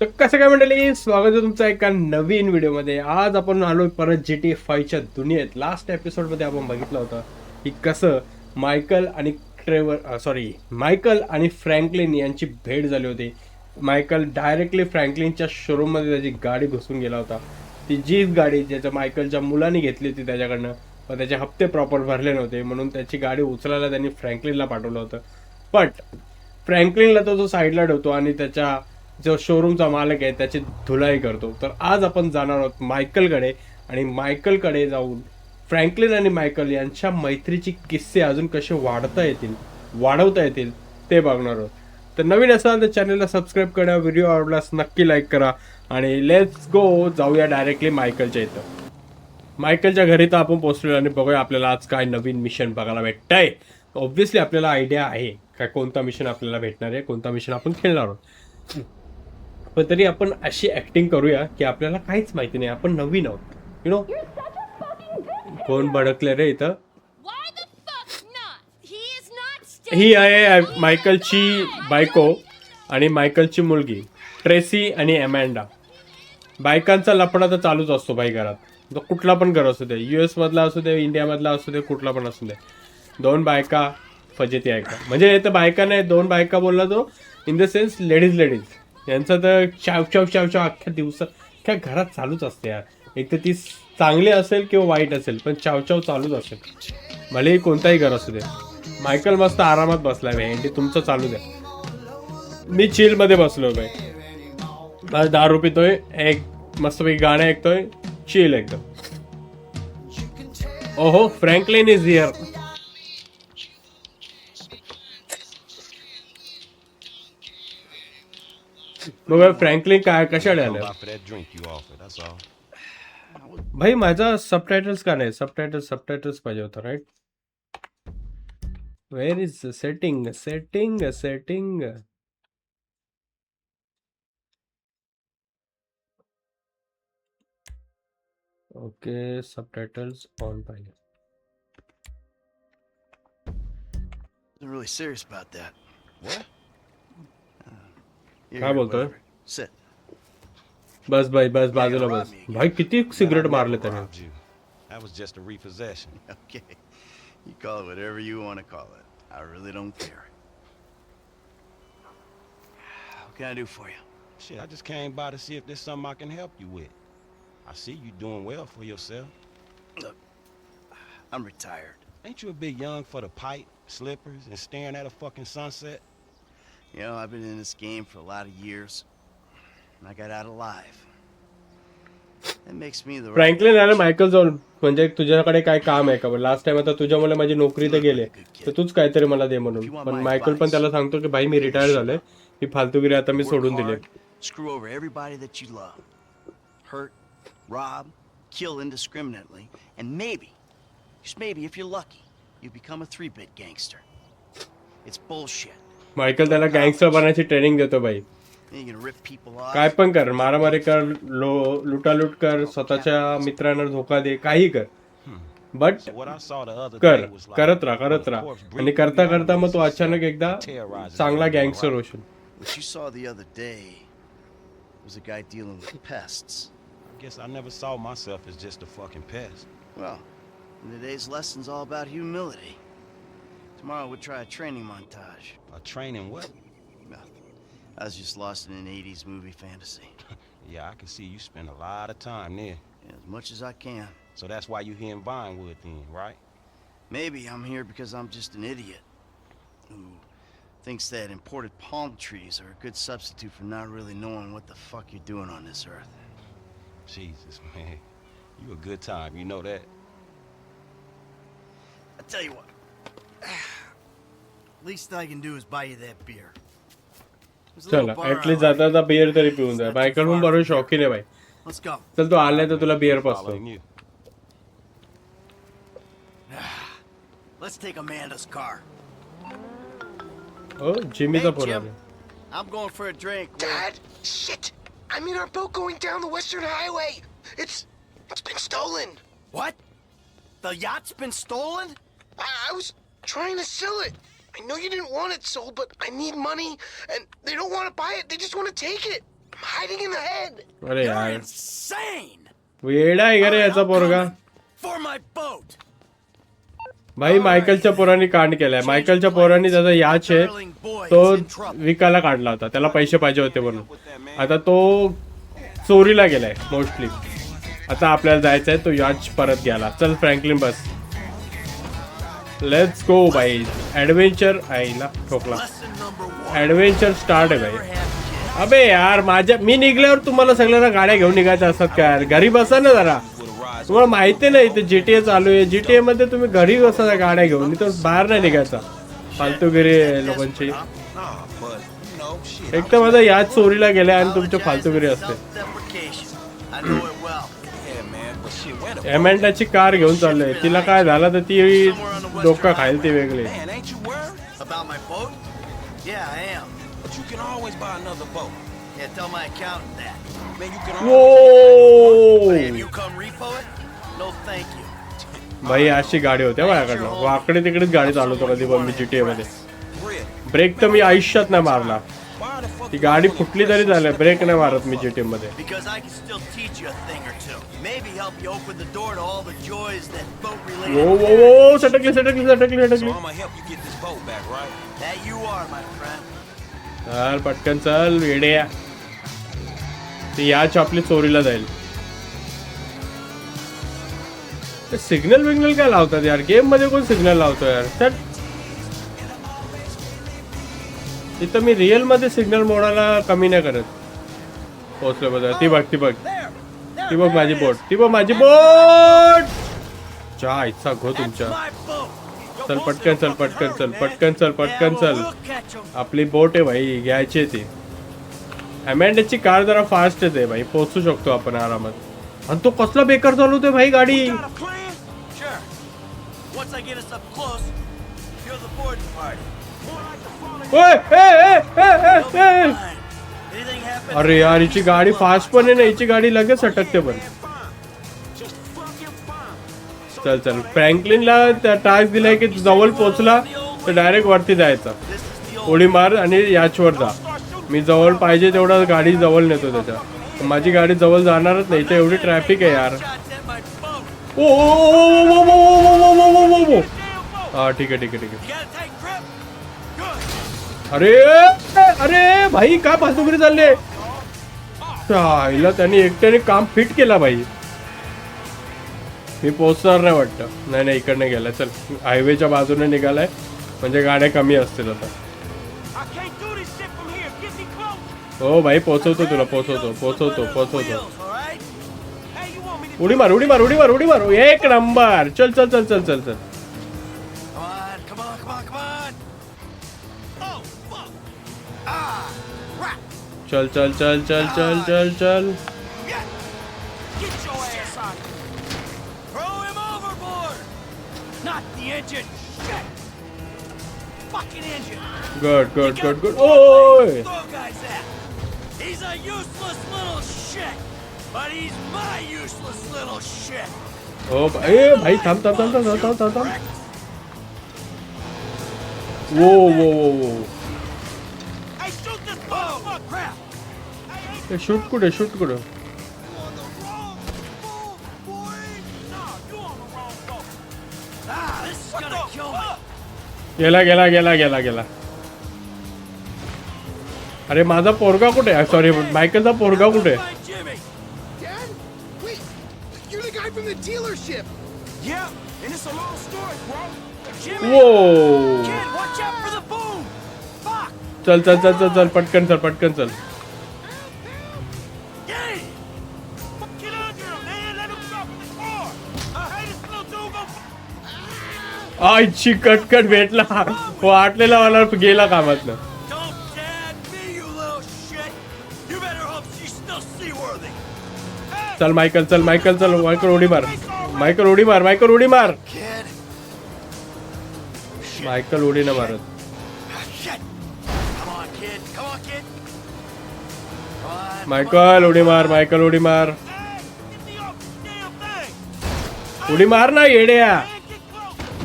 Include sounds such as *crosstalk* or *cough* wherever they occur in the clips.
तर कसं काय मंडळी स्वागत आहे तुमचं एका नवीन व्हिडिओमध्ये. आज आपण आलो परत जी टी फायच्या दुनियेत. लास्ट एपिसोडमध्ये आपण बघितलं होतं की कसं मायकल आणि ट्रेवर सॉरी मायकल आणि फ्रँकलिन यांची भेट झाली होती. मायकल डायरेक्टली फ्रँकलिनच्या शोरूममध्ये त्याची गाडी घुसून गेला होता. ती जीच गाडी ज्याच्या मायकलच्या मुलांनी घेतली होती त्याच्याकडनं पण त्याचे हप्ते प्रॉपर भरले नव्हते म्हणून त्याची गाडी उचलायला त्यांनी फ्रँकलिनला पाठवलं होतं. बट फ्रँकलिनला तो जो साईडला ठेवतो आणि त्याच्या जो शोरूमचा मालक आहे त्याची धुलाई करतो. तर आज आपण जाणार आहोत मायकलकडे आणि मायकलकडे जाऊन फ्रँकलिन आणि मायकल यांच्या मैत्रीची किस्से अजून कसे वाढता येतील वाढवता येतील ते बघणार आहोत. तर नवीन असाल तर चॅनलला सबस्क्राईब करा व्हिडिओ आवडल्यास नक्की लाईक करा आणि लेट्स गो जाऊया डायरेक्टली मायकलच्या इथं. मायकलच्या घरी तर आपण पोहोचलो आणि बघूया आपल्याला आज काय नवीन मिशन बघायला भेटतंय. ऑब्व्हियसली आपल्याला आयडिया आहे काय कोणता मिशन आपल्याला भेटणार आहे कोणता मिशन आपण खेळणार आहोत. पण तरी आपण अशी ऍक्टिंग करूया की आपल्याला काहीच माहिती नाही. आपण नवीन आहोत. यु नो कोण भडकले रे इथं. ही आहे मायकलची बायको आणि मायकलची मुलगी ट्रेसी आणि अमॅन्डा बायकांचा लफडा तर चालूच असतो बाई घरात. तो कुठला पण घर असू दे यू एस मधला असू दे इंडियामधला असू दे कुठला पण असू दे. दोन बायका फजिती ऐका म्हणजे तर बायका नाही दोन बायका बोलला तो in the sense ladies ladies यांचं तर चाव चाव चाव चाव अख्ख्या दिवसा अख्ख्या घरात चालूच असते यार. एक तर ती चांगली असेल किंवा वाईट असेल पण चाव चाव चालूच असेल. भलेही कोणताही घर असू दे. मायकल मस्त आरामात बसला भाई तुमचं चालू द्या. मी चिलमध्ये बसलो भाई माझा दारू पितोय एक मस्तपैकी गाणं ऐकतोय चिल एकदम. ओहो फ्रँकलिन इज हिअर बघा फ्रँकलिन काय कशाकडे a आलं lot for that drink you offered. That's all. भाई माझा सबटायटल्स का नाही सबटायटल्स सबटायटल्स पाहिजे होतं right where is setting setting setting okay subtitles on पाहिजे I'm really serious about that. What? Here, काय बोलतोय? whatever. Sit. बस भाई बस बाजूला बस भाई किती सिगरेट I मारले never त्याने robbed you. That was just a repossession. *laughs* Okay. You call it whatever you want to call it. I really don't care. What can I do for you? Shit, I just came by to see if there's something I can help you with. I see you doing well for yourself. I'm retired. Ain't you a bit young for the pipe, slippers, and staring at a fucking sunset? You know, I've been in this game for a lot of years, and I got out alive. That makes me the right Franklin आणि Michael जाऊन म्हणजे तुझ्याकडे काय काम आहे का last time आता तुझ्यामुळे माझी नोकरी तर गेले तर तूच काहीतरी मला दे म्हणून पण मायकल पण त्याला सांगतो की भाई मी रिटायर झालोय ही फालतूगिरी आता मी work सोडून दिली hard, screw over everybody that you love, hurt, rob, kill indiscriminately, and maybe, just maybe, if you're lucky, you become a three-bit gangster. It's bullshit. Michael त्याला गँगस्टर बनायची ट्रेनिंग देतो भाई काय पण कर मारामारी कर लो लुटालूट कर स्वतःच्या मित्रांना धोका दे काही कर. बट कर करत राहा करत राहा. आणि करता करता मग तो अचानक एकदा चांगला गँगस्टर होशील Was a guy dealing with pests. I guess I never saw myself as just a fucking pest. Well, today's lesson's all about humility. Tomorrow we'll try a training montage. A training what? Nothing. I was just lost in an 80s movie fantasy. *laughs* Yeah, I can see you spend a lot of time there. Yeah, as much as I can. So that's why you're here in Vinewood then, right? Maybe I'm here because I'm just an idiot who thinks that imported palm trees are a good substitute for not really knowing what the fuck you're doing on this earth. Jesus, man. You a good time, you know that. I tell you what Least I can do is buy you that beer. There's a little चला bar I at least like. जाता जाता beer तरी पिऊन जा Michael पण बरोबर शौकीन आहे भाई Let's go. चल तो आलाय तर तुला beer पाचतो Following you. Let's take Amanda's car. हो जिमीचा Hey, फोन Jim. आला I'm going for a drink. with- Dad, shit! I'm in our boat going down the Western Highway. It's it's been stolen. What? The yacht's been stolen? I, I was trying to sell it. I know you didn't want it sold, but I need money, and they don't want to buy it. They just want to take it. I'm hiding in the head. अरे You're यार insane! वेडा आहे का रे याचा पोरगा For my boat! भाई मायकलच्या पोरांनी कांड केलाय मायकलच्या पोरांनी त्याचा याच आहे Darling boy तो is in trouble. विकायला काढला होता त्याला पैसे पाहिजे होते म्हणून आता तो चोरीला गेलाय मोस्टली आता आपल्याला जायचं आहे तो याच परत गेला चल Franklin bus let's go by adventure आईला ठोकला ॲडव्हेंचर स्टार्ट आहे भाई. अबे यार माझ्या मी निघल्यावर तुम्हाला सगळ्यांना गाड्या घेऊन निघायच्या असतात का यार? घरी बसा ना जरा. तुम्हाला माहिती नाही ते ए चालू आहे. जी टी मध्ये तुम्ही घरी बसा गाड्या घेऊन. तर बाहेर नाही निघायचा. फालतूगिरी आहे लोकांची. एक तर माझा याच चोरीला गेल्या आणि तुमच्या फालतूगिरी असते. एमेंटाची कार घेऊन चाललोय. तिला काय झालं तर ती डोकं खाईल ती वेगळे. भाई अशी गाडी होत्या माझ्याकडनं वाकडे तिकडेच गाडी चालवतो कधी पण मी जीटीए मध्ये. ब्रेक तर मी आयुष्यात नाही मारला ती गाडी फुटली तरी झालं ब्रेक नाही मारत मी जीटी मध्ये. ओ सटकली सटकली सटकली सटकली चल पटकन चल वेड्या ती याच आपली चोरीला जाईल. सिग्नल विग्नल काय लावतात यार? गेम मध्ये कोण सिग्नल लावतो यार? चट इथं मी रिअलमध्ये सिग्नल मोडायला कमी नाही करत. पोहोचलो बघा. ती बघ ती बघ. ती बघ माझी बोट ती बघ माझी बोट चा इच्छा घो तुमच्या. चल पटकन चल पटकन चल पटकन चल पटकन चल. आपली बोट आहे भाई घ्यायची आहे ती. अमेंडाची कार जरा फास्ट आहे भाई. पोहोचू शकतो आपण आरामात. आणि तो कसला बेकार चालवतोय भाई गाडी? Sure. Once I get us up close, you're the party. अरे यार हिची गाडी फास्ट पण आहे ना हिची गाडी लगेच अटकते पण चल चल फ्रँकलिनला टास्क दिलाय की जवळ पोचला तर डायरेक्ट वरती जायचा उडी मार आणि याचवर जा मी जवळ पाहिजे तेवढा गाडी जवळ नेतो त्याच्या माझी गाडी जवळ जाणारच नाही इथे एवढी ट्रॅफिक आहे यार ओ ठीक आहे ठीक आहे ठीक आहे अरे अरे भाई काय फालतूगिरी चालले हिला त्यांनी एकट्याने काम फिट केला भाई मी पोहोचणार नाही वाटतं. नाही नाही इकडनं गेलाय. चल हायवेच्या बाजूने निघालाय. म्हणजे गाड्या कमी असतील आता. हो भाई पोहोचवतो तुला पोहोचवतो पोहोचवतो पोहोचवतो. उडी मार उडी मार उडी मार उडी मार. एक नंबर. चल चल चल चल चल चल. चल चल चल चल चल चल चल Good, good, good, good. Oh! He's a useless little shit, but he's my useless little shit. Oh, ए भाई थम थम थम थम थम थम थम. Whoa, whoa, whoa, whoa. ते शूट कुठे शूट कुठं? गेला गेला गेला गेला गेला. अरे माझा पोरगा कुठे? आहे सॉरी मायकलचा पोरगा कुठे? चल चल चल चल चल पटकन चल पटकन चल. आईची कटकट भेटला. वाटलेला मला गेला कामातनं. चल मायकल चल मायकल चल मायकल उडी मार. मायकल उडी मार मायकल उडी मार. मायकल उडी न मारत. मायकल उडी मार मायकल उडी मार. उडी मार ना येड्या.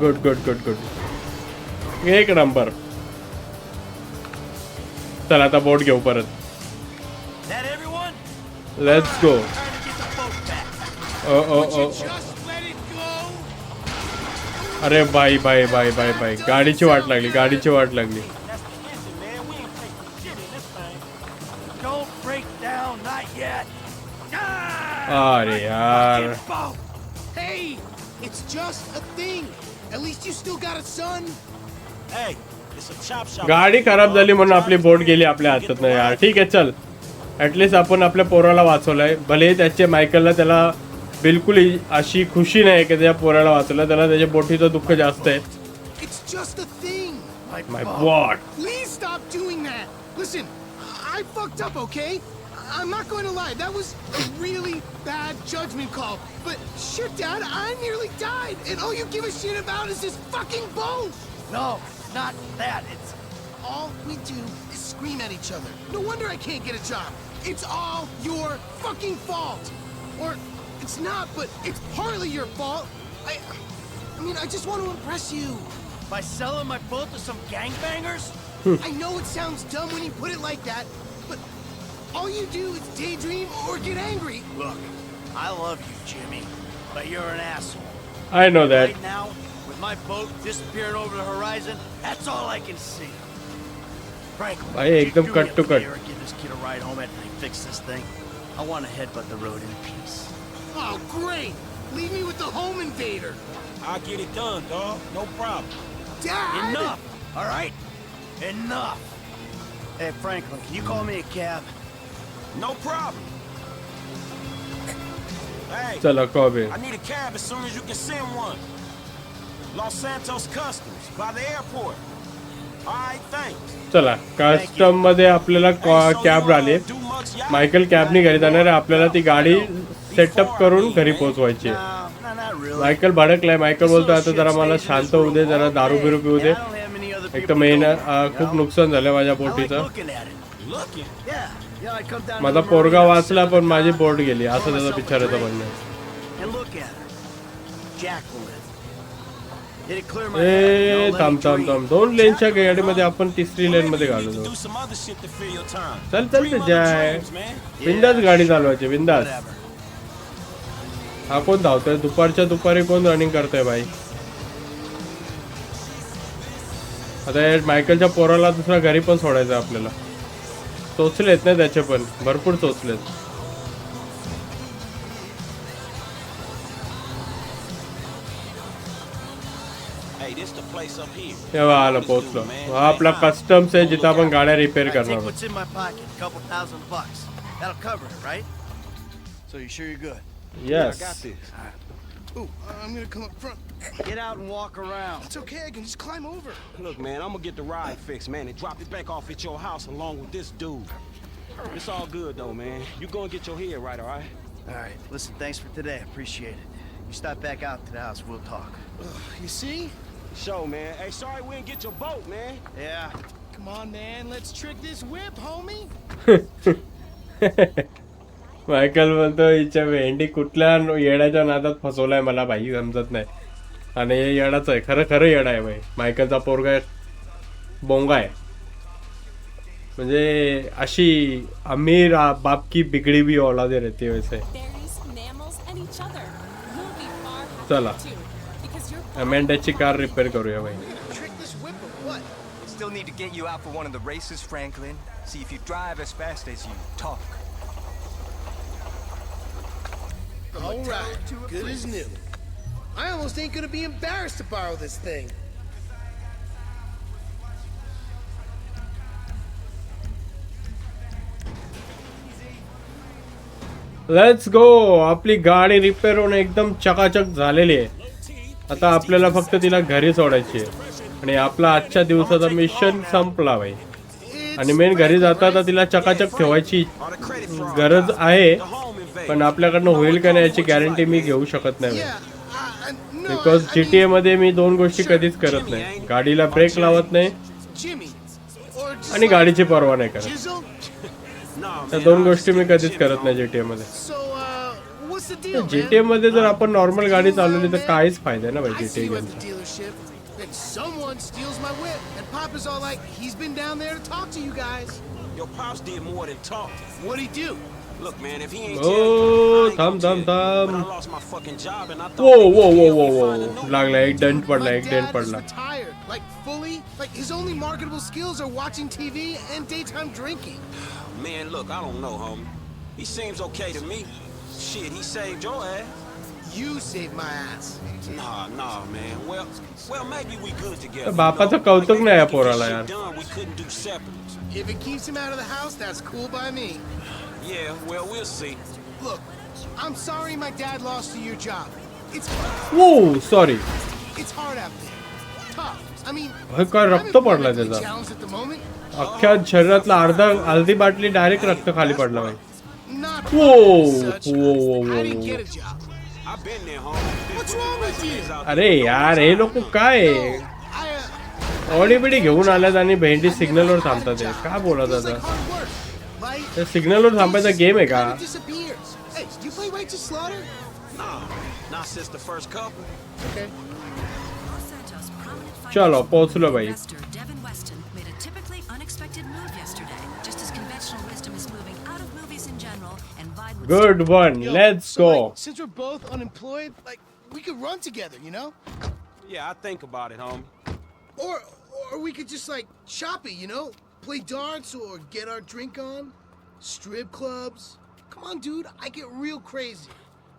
गुड गुड गुड गुड एक नंबर चला आता बोट घेऊ परत. लेट्स गो ओ ओ ओ अरे bye bye bye bye bye गाडीची वाट लागली गाडीची वाट लागली. अरे यार गाडी खराब झाली म्हणून आपली बोट गेली आपल्या हातात नाही यार. ठीक आहे चल. ऍटलिस्ट आपण आपल्या पोराला वाचवलाय. भले त्याचे मायकलला त्याला बिलकुल अशी खुशी नाही की त्या पोराला वाचवलं. त्याला त्याच्या बोटीचं दुःख जास्त आहे. Like what? Please stop doing that. Listen, I fucked up, okay? I'm not going to lie. That was a really bad judgment call. But shit, Dad, I nearly died, and all you give a shit about is this fucking boat. No, not that. It's All we do is scream at each other. No wonder I can't get a job. It's all your fucking fault. Or it's not, but it's partly your fault. I, I mean, I just want to impress you. by selling my boat to some gangbangers. I know it sounds dumb when you put it like that, all you do is daydream or get angry. Look, I love you, Jimmy, but you're an asshole. I know that Right now, with my boat disappearing over the horizon, that's all I can see. Franklin, भाई, could you एकदम do cut me a to cut. favor and Give this kid a ride home after they fix this thing. I want to headbutt the road in peace. Oh, great! Leave me with the home invader. I'll get it done, dog. No problem. Dad! Enough! All right? Enough! Hey, Franklin, can you call me a cab? No problem. Hey, Tell Kobe. I need a cab as soon as you can send one. Los Santos Customs by the airport. चला कस्टममध्ये आपल्याला cab आले Michael cab नी घरी जाणार आपल्याला ती गाडी setup करून घरी पोहोचवायची. मायकल भाडकलाय. मायकल बोलतो आता जरा मला शांत होऊ दे जरा दारू बिरू पिऊ दे. एक तर महिना खूप नुकसान झालं माझ्या पोटीचं. माझा पोरगा वाचला पण माझी बोट गेली. असं त्याचा पिक्चर येतो म्हणणं थांब थांब थांब. दोन लेनच्या गाडीमध्ये आपण तिसरी लेन मध्ये घालू चल चल जाय. बिंदास गाडी चालवायची बिंदास. हा कोण धावतोय? दुपारच्या दुपारी कोण रनिंग करतोय बाई आता मायकलच्या पोराला दुसरा घरी पण सोडायचा आपल्याला. चोचलेत ना त्याचे पण. भरपूर चोचलेत तेव्हा आलं पोहोचलो. हा आपला कस्टम्स आहे जिथं आपण गाड्या रिपेअर करणार yes Get out and walk around. It's okay, I can just climb over. Look, man, I'm gonna get the ride fixed, man, and drop it back off at your house along with this dude. It's all good though, man. You go and get your head right, all right? All right. Listen, thanks for today. Appreciate it. You stop back out to the house, we'll talk. You see? Show, man. Hey, sorry we didn't get your boat, man. Yeah. Come on, man, let's trick this whip, homie. Michael म्हणतो हिच्या भेंडी कुठल्या येड्याच्या नादात फसवलाय मला भाई समजत नाही आणि हे येडाच आहे खरं खरं येडा आहे भाई मायकलचा पोरगा. बोंगा आहे म्हणजे अशी अमीर आ- बाप की बिगड़ी भी औलादे रहती है वैसे चला. अमेंडाची कार रिपेअर करूया भाई? Still need to get you out for one of the races, Franklin. See if you drive as fast as you talk. All right, good as new. I almost ain't gonna be embarrassed to borrow this thing. Let's go आपली गाडी repair होऊन एकदम चकाचक झालेली आहे. आता आपल्याला फक्त तिला घरी सोडायची आहे. आणि आपला आजच्या दिवसाचा मिशन संपला भाई. आणि मेन घरी जाता तिला चकाचक ठेवायची गरज आहे. पण आपल्याकडनं होईल का नाही याची गॅरंटी मी घेऊ शकत नाही Yeah, uh, uh, no, because G T मध्ये मी दोन गोष्टी कधीच करत नाही. गाडीला ब्रेक लावत नाही. आणि गाडीची पर्वा नाही करत. *laughs* त्या दोन गोष्टी मी कधीच करत नाही जी टी मध्ये. जी टी मध्ये जर आपण नॉर्मल गाडी चालवली तर काहीच फायदा ना G T M Your pops did more than talk. What'd he do? Look, man, if he ain't Oh, tell you, I ain't thumb, gonna thumb, tell you. But thumb. I lost my fucking job and I thought वो maybe वो you'd वो help वो me वो find a new one. लागला एक dent पडला My एक dent dad is पडला retired, like fully. Like his only marketable skills are watching TV and daytime drinking. Man, look, I don't know, homie. He seems okay to me. Shit, he saved your ass. You saved my ass. Nah, nah, man. Well, well, maybe we good together. तर बापाचं you know? कौतुक Like, नाही या maybe we पोराला get यार. shit done we couldn't do separately. If it keeps him out of the house, that's cool by me. Yeah, well, we'll see. Look, I'm sorry my dad lost you your job. It's वो sorry it's hard out there. Tough. I mean, हे काय I'm रक्त पडलं incredibly त्याचं challenged at the moment. अख्ख्या शरीरातला अर्धा अर्धी बाटली डायरेक्ट रक्त खाली पडलं भाई Not Whoa, as such. whoa, whoa, I didn't whoa. get a job. I've been there, homie. Been What's putting wrong with you? resumes out अरे यार हे लोक काय I, uh, ऑडी बिडी घेऊन आल्यात आणि भेंडी सिग्नलवर थांबतात हे. काय बोलत feels like आता hard work. Like, ते सिग्नलवर थांबायचा गेम आहे का kind of disappears. Hey, do you play Righteous Slaughter? Nah, not since the first couple. Okay. चलो पोहोचलो भाई Investor Devin Weston made a typically unexpected move yesterday, just as conventional wisdom is moving out of movies in general and Biden would good one Yo, let's so, go like, since we're both unemployed, like, we could run together, you know? Yeah, I think about it, homie. Or, or we could just like shop it, you know? Play darts or get our drink on. Strip clubs. Come on, dude. I get real crazy.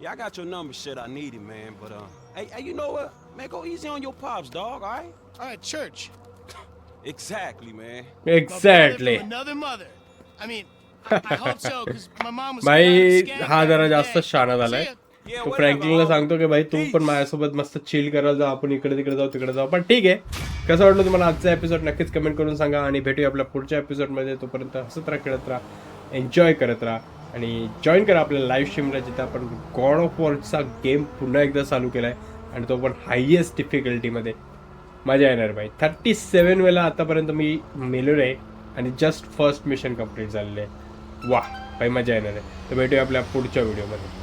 Yeah, I got your number, shit. I need it, man. But uh, hey, hey, you know what? Man, go easy on your pops, dog. All right? All right, church. Exactly, man. From Another mother. I mean, I, I hope so, because my mom was. भाई हा जरा जास्त. शाणा झालाय तो homie. सांगतो की भाई तू पण माझ्यासोबत मस्त चिल करायला जाऊ आपण इकडे तिकडे जाऊ तिकडे जाऊ पण ठीक आहे कसं वाटलं तुम्हाला आजचा एपिसोड नक्कीच कमेंट करून सांगा आणि भेटूया आपल्या पुढच्या एपिसोडमध्ये तोपर्यंत हसत राहा खेळत राहा एन्जॉय करत राहा. आणि जॉईन करा आपल्या लाईव्ह स्ट्रीमला जिथं आपण गॉड ऑफ वॉरचा गेम पुन्हा एकदा चालू केला आहे आणि तो पण हायेस्ट डिफिकल्टीमध्ये मजा येणार भाई. थर्टी सेवन वेळेला आतापर्यंत मी मेलेलो आहे. आणि जस्ट फर्स्ट मिशन कंप्लीट झालेलं आहे. वा भाई मजा येणार आहे. तर भेटूया आपल्या पुढच्या व्हिडिओमध्ये